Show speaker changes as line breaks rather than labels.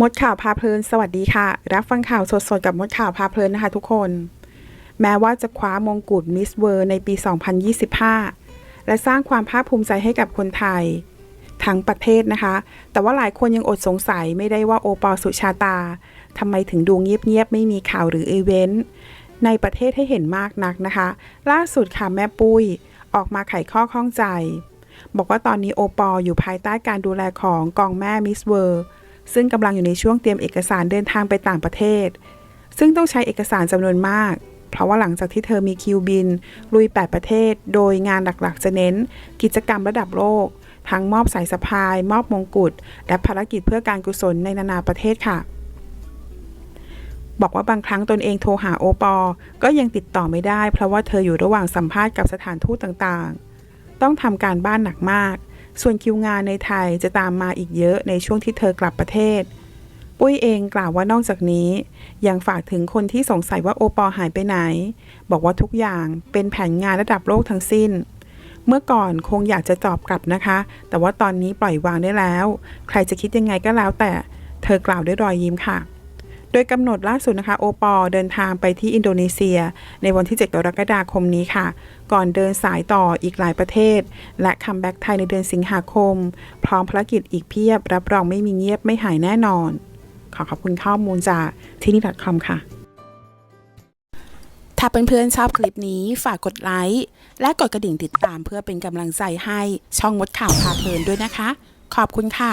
มดข่าวพาเพลินสวัสดีค่ะ รับฟังข่าวสดๆ กับมดข่าวพาเพลินนะคะทุกคน แม้ว่าจะคว้ามงกุฎมิสเวิร์ในปี 2025 และสร้างความภาคภูมิใจให้กับคนไทย ทั้งประเทศนะคะ แต่ว่าหลายคนยังอดสงสัยไม่ได้ว่าโอปอลสุชาตาทำไมถึงดูเงียบๆ ไม่มีข่าวหรืออีเวนต์ในประเทศให้เห็นมากนักนะคะ ล่าสุดค่ะแม่ปุ้ยออกมาไขข้อข้องใจ บอกว่าตอนนี้โอปอลอยู่ภายใต้การดูแลของกองแม่มิสเวิร์ ซึ่งกำลังอยู่ในช่วงเตรียมเอกสารเดินทางไปต่างประเทศ ซึ่งต้องใช้เอกสารจำนวนมาก เพราะว่าหลังจากที่เธอมีคิวบิน ลุย 8 ประเทศ โดยงานหลักๆ จะเน้น กิจกรรมระดับโลก ทั้งมอบสายสะพาย มอบมงกุฎ และภารกิจเพื่อการกุศลในนานาประเทศค่ะ บอกว่าบางครั้งตนเองโทรหาโอปอ ก็ยังติดต่อไม่ได้ เพราะว่าเธออยู่ระหว่างสัมภาษณ์กับสถานทูตต่างๆ ต้องทำการบ้านหนักมาก ส่วนคิวงานในไทยจะตามมาอีกเยอะในช่วงที่เธอกลับประเทศ ปุ้ยเองกล่าวว่านอกจากนี้ ยังฝากถึงคนที่สงสัยว่าโอปอหายไปไหน บอกว่าทุกอย่างเป็นแผนงานระดับโลกทั้งสิ้น เมื่อก่อนคงอยากจะตอบกลับนะคะ แต่ว่าตอนนี้ปล่อยวางได้แล้ว ใครจะคิดยังไงก็แล้วแต่ เธอกล่าวด้วยรอยยิ้มค่ะ ดยกำหนดล่าสุดนะคะโอปอเดินทางไปที่อินโดนีเซีย ในวันที่ 7 กรกฎาคมนี้ค่ะ ก่อนเดินสายต่ออีกหลายประเทศ และคัมแบ็กไทยในเดือนสิงหาคม พร้อมภารกิจอีกเพียบ รับรองไม่มีเงียบไม่หายแน่นอน ขอขอบคุณข้อมูลจากที่นี่ .com ค่ะ ถ้าเพื่อนๆชอบคลิปนี้ฝากกดไลค์และกดกระดิ่งติดตามเพื่อเป็นกำลังใจให้ช่องมดข่าวพาเพลินด้วยนะคะ ขอบคุณค่ะ